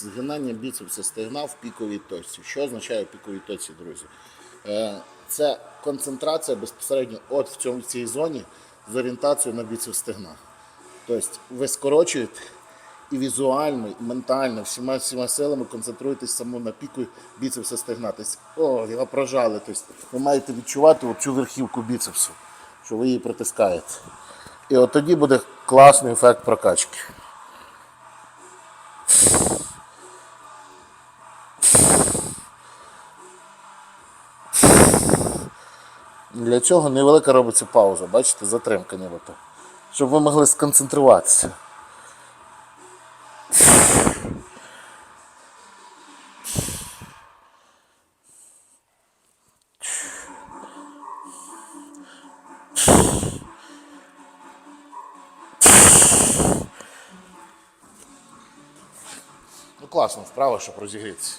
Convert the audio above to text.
згинання біцепса стегна в піковій точці. Що означає в піковій точці, друзі? Е, Це концентрація безпосередньо от в цьому в цій зоні з орієнтацією на біцепс стегна. Тобто ви скорочуєте і візуально, і ментально, всіма всіма силами концентруєтесь саме на піку біцепса стегна. Тобто, о, його прожали. Тобто, ви маєте відчувати цю верхівку біцепсу, що ви її притискаєте. І от тоді буде класний ефект прокачки. Для цього невелика робиться пауза, бачите, затримка нібито. Щоб ви могли сконцентруватися. Ну класно, вправо, щоб розігрітися.